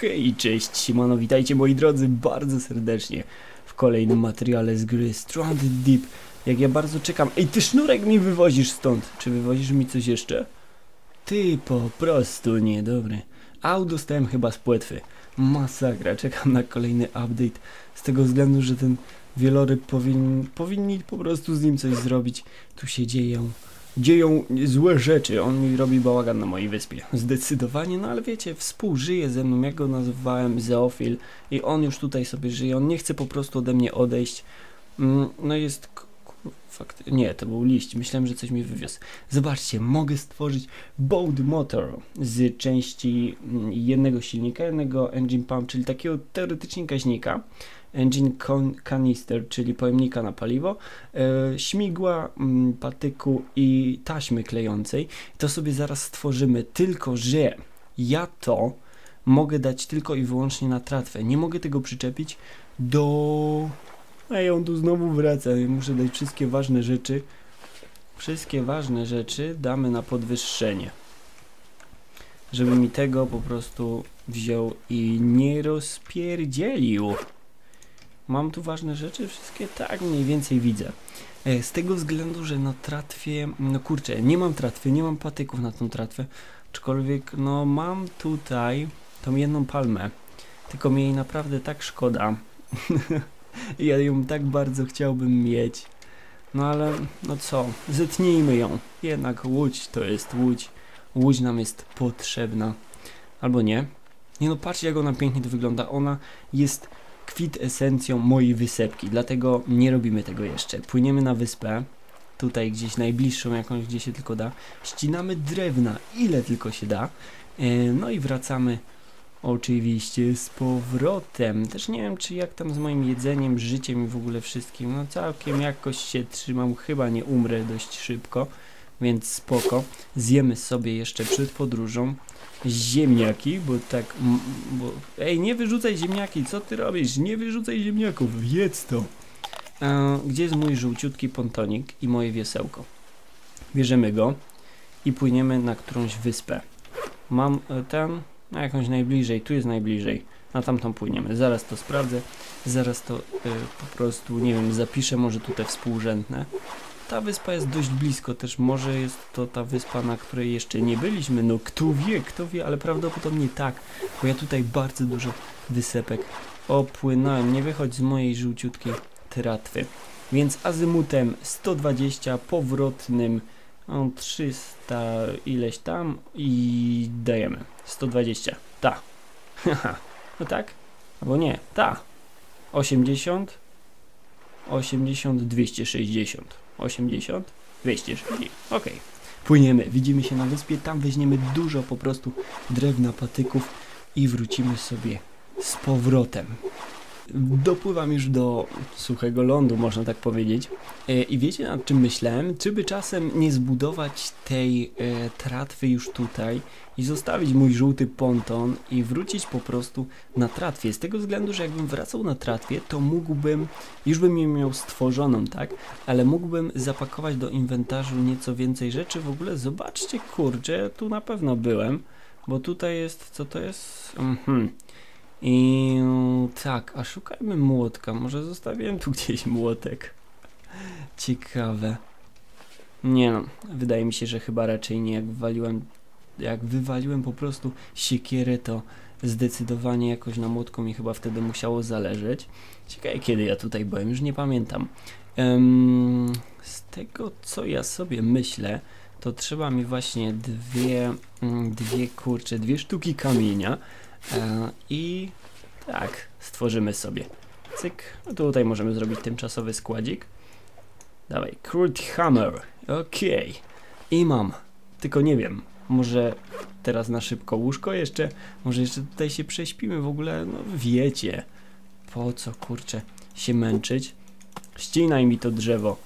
Hej, cześć, siemano, witajcie moi drodzy bardzo serdecznie w kolejnym materiale z gry Stranded Deep. Jak ja bardzo czekam. Ej, ty sznurek mi wywozisz stąd. Czy wywozisz mi coś jeszcze? Ty po prostu niedobry. Au, dostałem chyba z płetwy. Masakra, czekam na kolejny update. Z tego względu, że ten wieloryb powin, powinni po prostu z nim coś zrobić. Tu się dzieją dzieją złe rzeczy. On mi robi bałagan na mojej wyspie. Zdecydowanie, no ale wiecie, współżyje ze mną, jak go nazywałem, Zeofil i on już tutaj sobie żyje. On nie chce po prostu ode mnie odejść. Mm, no jest... Fakt, nie, to był liść. Myślałem, że coś mi wywiózł. Zobaczcie, mogę stworzyć Boat Motor z części mm, jednego silnika, jednego engine pump, czyli takiego teoretycznie gaźnika engine canister, czyli pojemnika na paliwo, e, śmigła, mm, patyku i taśmy klejącej. To sobie zaraz stworzymy, tylko że ja to mogę dać tylko i wyłącznie na tratwę. Nie mogę tego przyczepić do... Ej, on tu znowu wraca. Muszę dać wszystkie ważne rzeczy. Wszystkie ważne rzeczy damy na podwyższenie. Żeby mi tego po prostu wziął i nie rozpierdzielił. Mam tu ważne rzeczy, wszystkie tak mniej więcej widzę. E, z tego względu, że na tratwie, no kurczę, nie mam tratwy, nie mam patyków na tą tratwę, aczkolwiek no mam tutaj tą jedną palmę, tylko mi jej naprawdę tak szkoda. ja ją tak bardzo chciałbym mieć. No ale, no co, zetnijmy ją. Jednak łódź to jest łódź. Łódź nam jest potrzebna. Albo nie. Nie no, patrzcie jak ona pięknie to wygląda. Ona jest kwit-esencją mojej wysepki, dlatego nie robimy tego jeszcze. Płyniemy na wyspę, tutaj gdzieś najbliższą jakąś, gdzie się tylko da, ścinamy drewna, ile tylko się da, e, no i wracamy oczywiście z powrotem. Też nie wiem, czy jak tam z moim jedzeniem, życiem i w ogóle wszystkim, no całkiem jakoś się trzymam, chyba nie umrę dość szybko, więc spoko. Zjemy sobie jeszcze przed podróżą ziemniaki, bo tak, bo, ej, nie wyrzucaj ziemniaki, co ty robisz? Nie wyrzucaj ziemniaków, jedz to. E, gdzie jest mój żółciutki pontonik i moje wiesełko? Bierzemy go i płyniemy na którąś wyspę. Mam e, ten, na jakąś najbliżej, tu jest najbliżej. Na tamtą płyniemy. Zaraz to sprawdzę. Zaraz to y, po prostu, nie wiem, zapiszę może tutaj współrzędne ta wyspa jest dość blisko, też może jest to ta wyspa, na której jeszcze nie byliśmy, no kto wie, kto wie, ale prawdopodobnie tak, bo ja tutaj bardzo dużo wysepek opłynąłem, nie wychodź z mojej żółciutkiej tratwy. Więc azymutem 120, powrotnym no, 300 ileś tam i dajemy. 120, ta, no tak, albo nie, ta, 80, 80, 260. 80, 260. Ok. Płyniemy, widzimy się na wyspie, tam weźmiemy dużo po prostu drewna, patyków i wrócimy sobie z powrotem dopływam już do suchego lądu, można tak powiedzieć. E, I wiecie nad czym myślałem? Czy by czasem nie zbudować tej e, tratwy już tutaj i zostawić mój żółty ponton i wrócić po prostu na tratwie. Z tego względu, że jakbym wracał na tratwie, to mógłbym, już bym ją miał stworzoną, tak? Ale mógłbym zapakować do inwentarzu nieco więcej rzeczy. W ogóle zobaczcie, kurczę, tu na pewno byłem, bo tutaj jest, co to jest? Mhm. I tak, a szukajmy młotka. Może zostawiłem tu gdzieś młotek. Ciekawe. Nie no, wydaje mi się, że chyba raczej nie. Jak wywaliłem, jak wywaliłem po prostu siekierę, to zdecydowanie jakoś na młotku mi chyba wtedy musiało zależeć. Ciekawe kiedy ja tutaj byłem, już nie pamiętam. Um, z tego co ja sobie myślę, to trzeba mi właśnie dwie, mm, dwie kurcze, dwie sztuki kamienia I tak, stworzymy sobie. Cyk. No tutaj możemy zrobić tymczasowy składzik. Dawaj, Crude Hammer. Okej. Okay. I mam. Tylko nie wiem, może teraz na szybko łóżko jeszcze? Może jeszcze tutaj się prześpimy w ogóle? No wiecie. Po co, kurczę, się męczyć? Ścinaj mi to drzewo.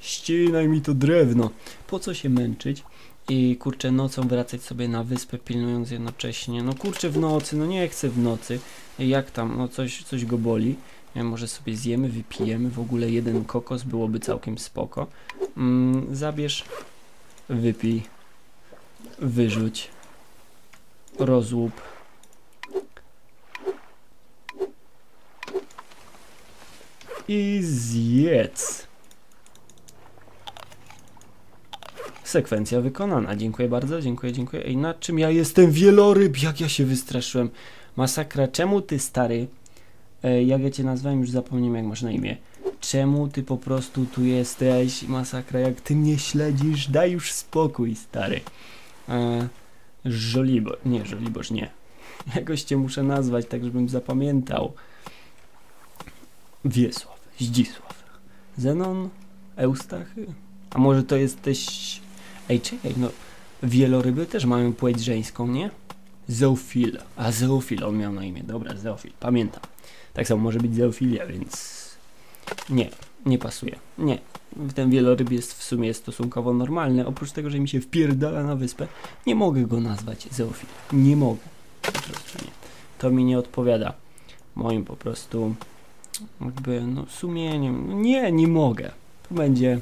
Ścinaj mi to drewno. Po co się męczyć? I kurczę, nocą wracać sobie na wyspę, pilnując jednocześnie. No kurczę, w nocy, no nie chcę w nocy. Jak tam, no coś, coś go boli. Może sobie zjemy, wypijemy. W ogóle jeden kokos byłoby całkiem spoko. Mm, zabierz, wypij, wyrzuć, rozłup. I zjedz. Sekwencja wykonana. Dziękuję bardzo, dziękuję, dziękuję. Ej, nad czym ja jestem? Wieloryb! Jak ja się wystraszyłem. Masakra. Czemu ty, stary, e, jak ja cię nazwałem, już zapomniałem, jak masz na imię. Czemu ty po prostu tu jesteś? Masakra, jak ty mnie śledzisz, daj już spokój, stary. E, nie, Żoliborz, nie. Jakoś cię muszę nazwać, tak żebym zapamiętał. Wiesław, Zdzisław, Zenon, Eustachy? A może to jesteś... Ej, czekaj, no... Wieloryby też mają płeć żeńską, nie? Zeofil. A, Zeofil, on miał na imię. Dobra, Zeofil, pamiętam. Tak samo może być Zeofilia, więc... Nie, nie pasuje. Nie. Ten wieloryb jest w sumie stosunkowo normalny. Oprócz tego, że mi się wpierdala na wyspę, nie mogę go nazwać Zeofil. Nie mogę. Po prostu nie. To mi nie odpowiada. Moim po prostu jakby, no sumieniem. Nie, nie mogę. To będzie...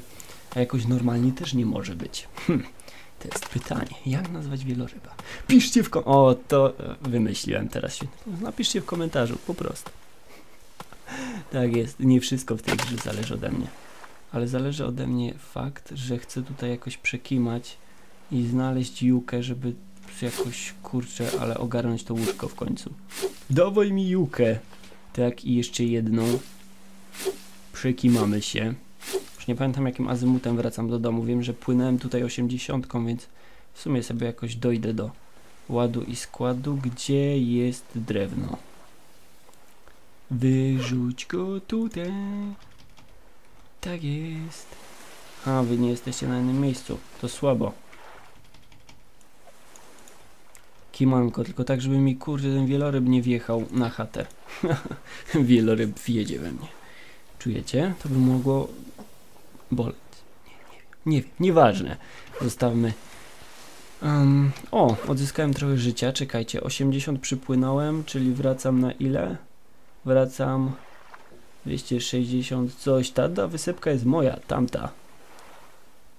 A jakoś normalnie też nie może być. Hm. To jest pytanie. Jak nazwać wieloryba? Piszcie w kom... O, to e, wymyśliłem teraz. Napiszcie w komentarzu, po prostu. Tak jest. Nie wszystko w tej grze zależy ode mnie. Ale zależy ode mnie fakt, że chcę tutaj jakoś przekimać i znaleźć Jukę, żeby jakoś, kurczę, ale ogarnąć to łóżko w końcu. Dawaj mi Jukę. Tak, i jeszcze jedną. Przekimamy się. Już nie pamiętam jakim azymutem wracam do domu. Wiem, że płynąłem tutaj 80, więc w sumie sobie jakoś dojdę do ładu i składu. Gdzie jest drewno? Wyrzuć go tutaj. Tak jest. A, wy nie jesteście na innym miejscu. To słabo. Kimanko, tylko tak, żeby mi kurde ten wieloryb nie wjechał na chatę. wieloryb wjedzie we mnie. Czujecie? To by mogło boleć. Nie, nie nieważne. Zostawmy. Um, o, odzyskałem trochę życia. Czekajcie, 80 przypłynąłem, czyli wracam na ile? Wracam 260 coś. Ta, ta wysypka jest moja, tamta.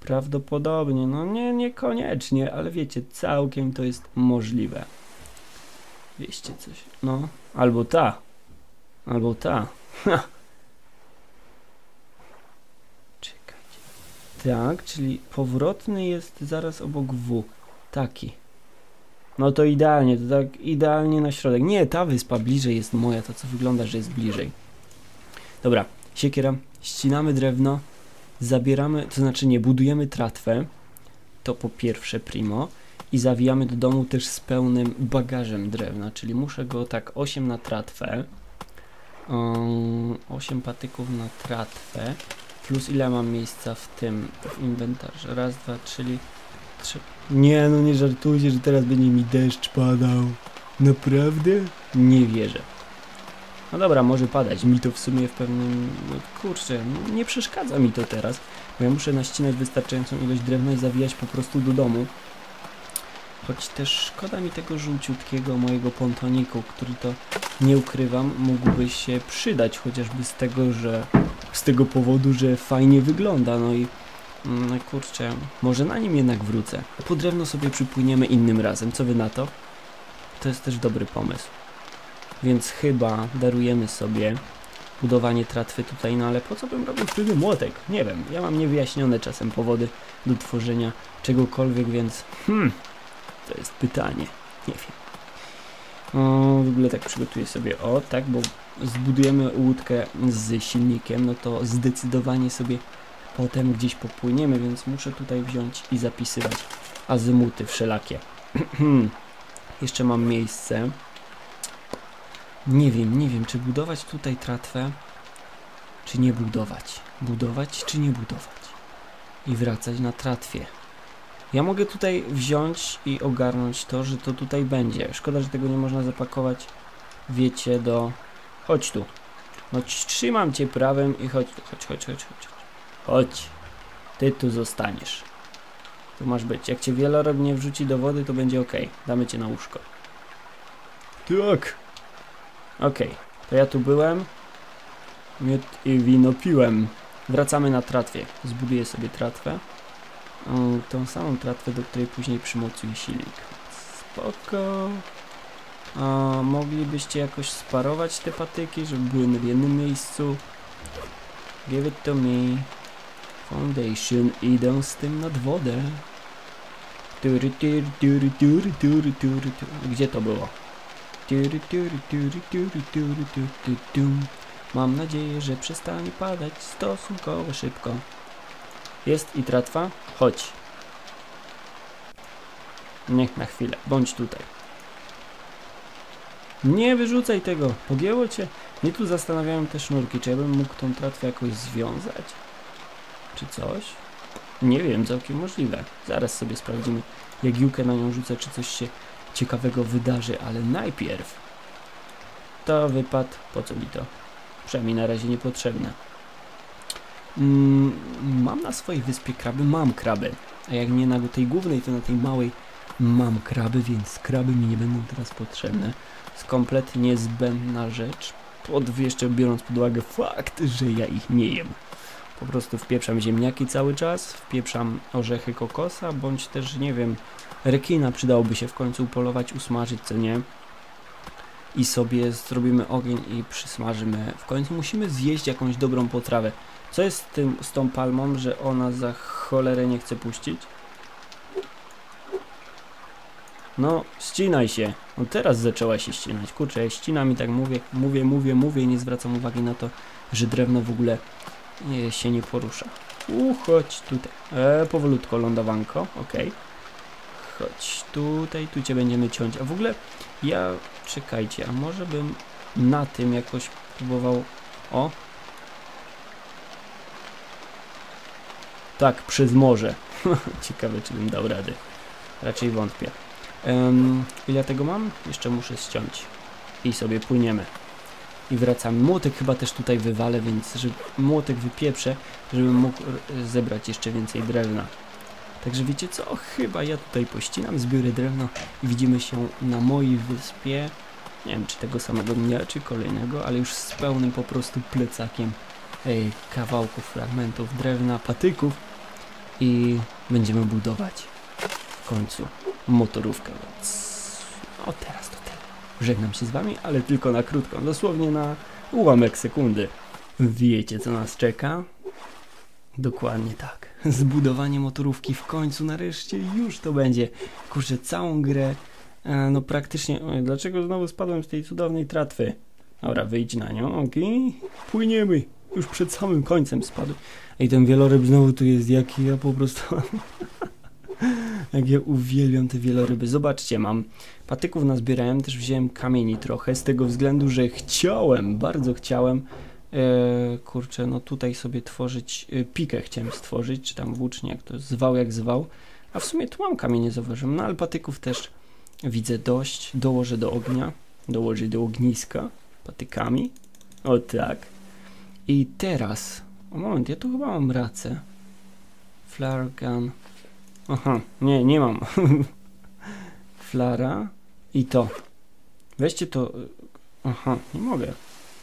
Prawdopodobnie, no nie, niekoniecznie, ale wiecie, całkiem to jest możliwe. 200 coś, no, albo ta, albo ta. Ha. Tak, czyli powrotny jest zaraz obok W. Taki. No to idealnie, to tak idealnie na środek. Nie, ta wyspa bliżej jest moja, to co wygląda, że jest bliżej. Dobra, siekiera, ścinamy drewno, zabieramy, to znaczy nie, budujemy tratwę, to po pierwsze primo, i zawijamy do domu też z pełnym bagażem drewna, czyli muszę go tak 8 na tratwę, um, 8 patyków na tratwę, plus ile mam miejsca w tym, w inwentarzu, raz, dwa, czyli trzy, nie no nie żartujcie, że teraz będzie mi deszcz padał, naprawdę? Nie wierzę. No dobra, może padać. Mi to w sumie w pewnym... No, kurczę, nie przeszkadza mi to teraz. Bo ja muszę naścinać wystarczającą ilość drewna i zawijać po prostu do domu. Choć też szkoda mi tego żółciutkiego mojego pontoniku, który to, nie ukrywam, mógłby się przydać chociażby z tego, że... Z tego powodu, że fajnie wygląda, no i... No kurczę, może na nim jednak wrócę. Po drewno sobie przypłyniemy innym razem, co wy na to? To jest też dobry pomysł. Więc chyba darujemy sobie budowanie tratwy tutaj, no ale po co bym robił wtedy młotek? Nie wiem, ja mam niewyjaśnione czasem powody do tworzenia czegokolwiek, więc hmm, to jest pytanie, nie wiem. O, w ogóle tak przygotuję sobie, o tak, bo zbudujemy łódkę z silnikiem, no to zdecydowanie sobie potem gdzieś popłyniemy, więc muszę tutaj wziąć i zapisywać azymuty wszelakie. Jeszcze mam miejsce. Nie wiem, nie wiem, czy budować tutaj tratwę, czy nie budować. Budować, czy nie budować. I wracać na tratwie. Ja mogę tutaj wziąć i ogarnąć to, że to tutaj będzie. Szkoda, że tego nie można zapakować, wiecie, do... Chodź tu. No trzymam cię prawem i chodź tu. Chodź, chodź, chodź, chodź. Chodź. Ty tu zostaniesz. Tu masz być. Jak cię wieloryb nie wrzuci do wody, to będzie ok. Damy cię na łóżko. Tak. Okej, okay. to ja tu byłem. Miód i wino piłem. Wracamy na tratwie. Zbuduję sobie tratwę. Tą samą tratwę, do której później przymocuję silnik. Spoko. A moglibyście jakoś sparować te patyki, żeby były w jednym miejscu? Give it to me. Foundation. Idę z tym nad wodę. Tury, tury, tury, tury, tury, tury. Gdzie to było? Tury, tury, tury, tury, tury, tury, tury. Mam nadzieję, że przestanie padać stosunkowo szybko. Jest i tratwa? Chodź. Niech na chwilę, bądź tutaj. Nie wyrzucaj tego, pogięło cię. Mnie tu zastanawiają te sznurki, czy ja bym mógł tą tratwę jakoś związać? Czy coś? Nie wiem, całkiem możliwe. Zaraz sobie sprawdzimy, jak Jukę na nią rzucę, czy coś się ciekawego wydarzy, ale najpierw to wypad, po co mi to? Przynajmniej na razie niepotrzebne. Mm, mam na swojej wyspie kraby, mam kraby. A jak nie na tej głównej, to na tej małej mam kraby, więc kraby mi nie będą teraz potrzebne. Jest kompletnie niezbędna rzecz. Pod, jeszcze biorąc pod uwagę fakt, że ja ich nie jem. Po prostu wpieprzam ziemniaki cały czas, wpieprzam orzechy kokosa, bądź też, nie wiem, rekina przydałoby się w końcu upolować, usmażyć, co nie? I sobie zrobimy ogień i przysmażymy. W końcu musimy zjeść jakąś dobrą potrawę. Co jest z, tym, z tą palmą, że ona za cholerę nie chce puścić? No, ścinaj się. No teraz zaczęła się ścinać. Kurczę, ja ścinam i tak mówię, mówię, mówię, mówię i nie zwracam uwagi na to, że drewno w ogóle nie, się nie porusza. U, chodź tutaj. E, powolutko lądowanko. Okay. Chodź tutaj, tu cię będziemy ciąć. A w ogóle ja, czekajcie, a może bym na tym jakoś próbował... O! Tak, przez morze. Ciekawe, czy bym dał radę. Raczej wątpię. Um, ile tego mam? Jeszcze muszę ściąć. I sobie płyniemy. I wracamy. Młotek chyba też tutaj wywalę, więc że młotek wypieprzę, żebym mógł zebrać jeszcze więcej drewna. Także wiecie co? Chyba ja tutaj pościnam, zbiorę drewno i widzimy się na mojej wyspie. Nie wiem, czy tego samego dnia, czy kolejnego, ale już z pełnym po prostu plecakiem ej, kawałków, fragmentów drewna, patyków i będziemy budować w końcu motorówkę, więc o teraz to tyle. Żegnam się z wami, ale tylko na krótko, dosłownie na ułamek sekundy. Wiecie co nas czeka? Dokładnie tak. Zbudowanie motorówki w końcu, nareszcie już to będzie. Kurczę, całą grę, e, no praktycznie... Oj, dlaczego znowu spadłem z tej cudownej tratwy? Dobra, wyjdź na nią, okej. Okay. Płyniemy. Już przed samym końcem spadł. I ten wieloryb znowu tu jest, jaki ja po prostu... Jak ja uwielbiam te wieloryby. Zobaczcie, mam patyków nazbierałem, też wziąłem kamieni trochę, z tego względu, że chciałem, bardzo chciałem, e, kurczę, no tutaj sobie tworzyć, e, pikę chciałem stworzyć, czy tam włócznie, jak to zwał, jak zwał, a w sumie tu mam kamienie, zauważyłem, no ale patyków też widzę dość, dołożę do ognia, dołożę do ogniska patykami, o tak. I teraz, o moment, ja tu chyba mam racę, flare gun, Aha, nie, nie mam. Flara i to. Weźcie to. Aha, nie mogę.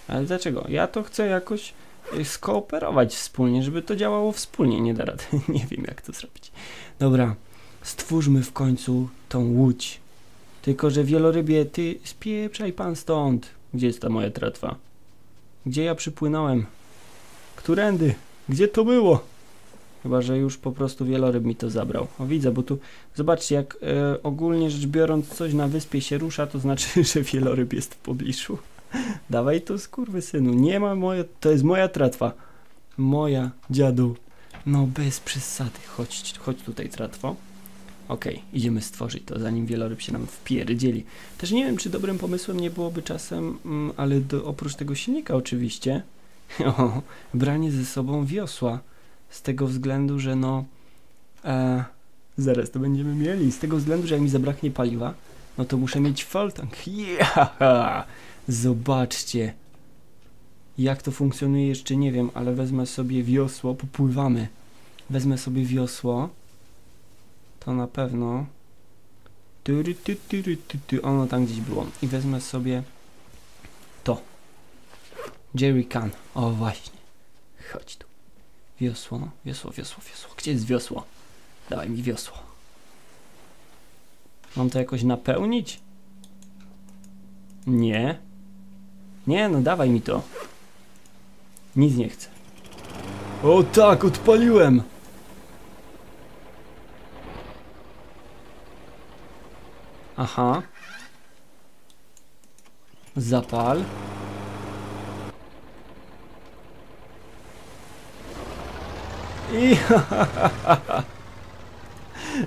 Ale dlaczego? Ja to chcę jakoś y, skooperować wspólnie, żeby to działało wspólnie. Nie da rady. nie wiem, jak to zrobić. Dobra, stwórzmy w końcu tą łódź. Tylko, że wielorybie, ty spieprzaj pan stąd. Gdzie jest ta moja tratwa? Gdzie ja przypłynąłem? Którędy? Gdzie to było? Chyba, że już po prostu wieloryb mi to zabrał. O widzę, bo tu zobaczcie, jak e, ogólnie rzecz biorąc coś na wyspie się rusza, to znaczy, że wieloryb jest w pobliżu. Dawaj to synu. Nie ma moja, to jest moja tratwa. Moja, dziadu. No bez przesady. Chodź, chodź tutaj tratwo. Okej, okay, idziemy stworzyć to, zanim wieloryb się nam wpierdzieli. Też nie wiem, czy dobrym pomysłem nie byłoby czasem, mm, ale do, oprócz tego silnika oczywiście, o, branie ze sobą wiosła z tego względu, że no e, zaraz to będziemy mieli, z tego względu, że jak mi zabraknie paliwa, no to muszę mieć full tank. Yeah! Zobaczcie. Jak to funkcjonuje jeszcze nie wiem, ale wezmę sobie wiosło, popływamy. Wezmę sobie wiosło. To na pewno. Ono tam gdzieś było. I wezmę sobie. Jerry Can. O właśnie. Chodź tu. Wiosło, wiosło, wiosło, wiosło. Gdzie jest wiosło? Dawaj mi wiosło. Mam to jakoś napełnić? Nie. Nie, no dawaj mi to. Nic nie chcę. O tak, odpaliłem! Aha. Zapal. I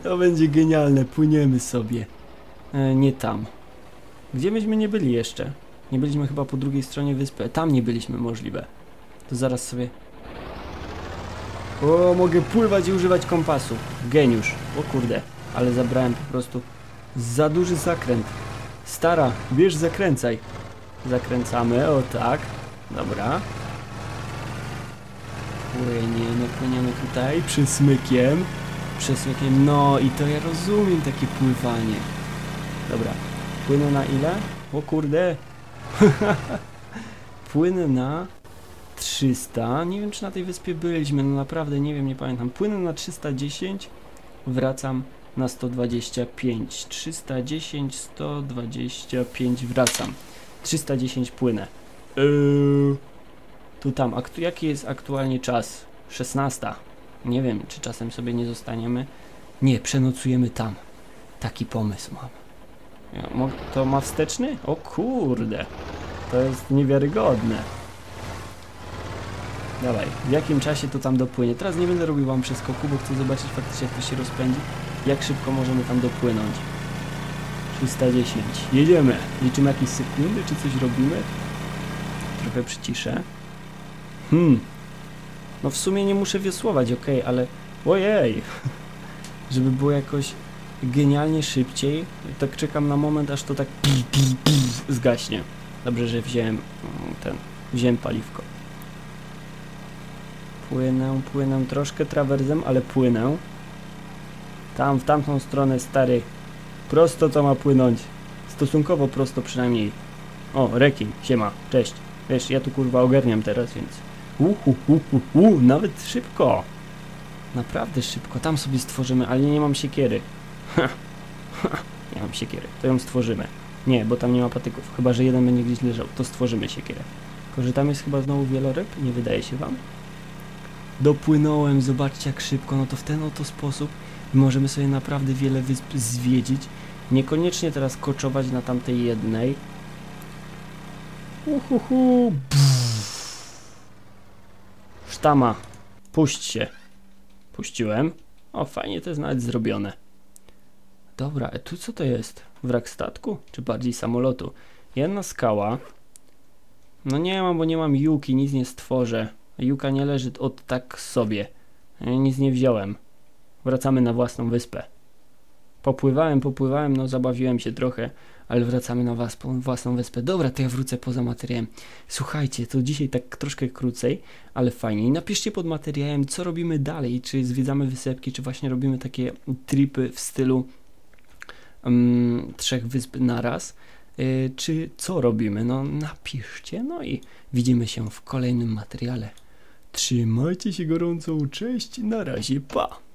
To będzie genialne, płyniemy sobie. E, nie tam. Gdzie myśmy nie byli jeszcze? Nie byliśmy chyba po drugiej stronie wyspy. Tam nie byliśmy możliwe. To zaraz sobie... O, mogę pływać i używać kompasu. Geniusz. O kurde. Ale zabrałem po prostu za duży zakręt. Stara, bierz zakręcaj. Zakręcamy, o tak. Dobra. Płyniemy, płyniemy tutaj przysmykiem. Przesmykiem, no i to ja rozumiem takie pływanie. Dobra, płynę na ile? O kurde. płynę na 300. Nie wiem, czy na tej wyspie byliśmy, no naprawdę nie wiem, nie pamiętam. Płynę na 310, wracam na 125. 310, 125, wracam. 310 płynę. Yy, tu tam, aktu jaki jest aktualnie czas? 16. Nie wiem, czy czasem sobie nie zostaniemy. Nie, przenocujemy tam. Taki pomysł mam. To ma wsteczny? O kurde. To jest niewiarygodne. Dawaj, w jakim czasie to tam dopłynie? Teraz nie będę robił wam przeskoku, bo chcę zobaczyć faktycznie jak to się rozpędzi. Jak szybko możemy tam dopłynąć. 310. Jedziemy. Liczymy jakieś sekundy, czy coś robimy? Trochę przyciszę. Hmm. No w sumie nie muszę wiosłować, ok, ale... Ojej! Żeby było jakoś genialnie szybciej. Tak czekam na moment, aż to tak zgaśnie. Dobrze, że wziąłem ten... Wziąłem paliwko. Płynę, płynę troszkę trawersem, ale płynę. Tam, w tamtą stronę, stary. Prosto to ma płynąć. Stosunkowo prosto przynajmniej. O, rekin, siema, cześć. Wiesz, ja tu kurwa ogarniam teraz, więc... Uhu, hu, hu, hu, nawet szybko. Naprawdę szybko. Tam sobie stworzymy, ale nie mam siekiery. Ha, ha, nie mam siekiery. To ją stworzymy. Nie, bo tam nie ma patyków. Chyba, że jeden będzie gdzieś leżał. To stworzymy siekierę. Tylko, że tam jest chyba znowu wieloryb. Nie wydaje się wam? Dopłynąłem. Zobaczcie jak szybko. No to w ten oto sposób możemy sobie naprawdę wiele wysp zwiedzić. Niekoniecznie teraz koczować na tamtej jednej. Uhuhu. Sztama. Puść się. Puściłem. O, fajnie to jest nawet zrobione. Dobra, a tu co to jest? Wrak statku? Czy bardziej samolotu? Jedna skała. No nie mam, bo nie mam juki, nic nie stworzę. Juka nie leży od tak sobie. Ja nic nie wziąłem. Wracamy na własną wyspę. Popływałem, popływałem, no zabawiłem się trochę, ale wracamy na was, własną wyspę. Dobra, to ja wrócę poza materiałem. Słuchajcie, to dzisiaj tak troszkę krócej, ale fajnie. I napiszcie pod materiałem, co robimy dalej, czy zwiedzamy wysepki, czy właśnie robimy takie tripy w stylu um, trzech wysp naraz, yy, czy co robimy. No napiszcie, no i widzimy się w kolejnym materiale. Trzymajcie się gorąco, cześć, na razie, pa!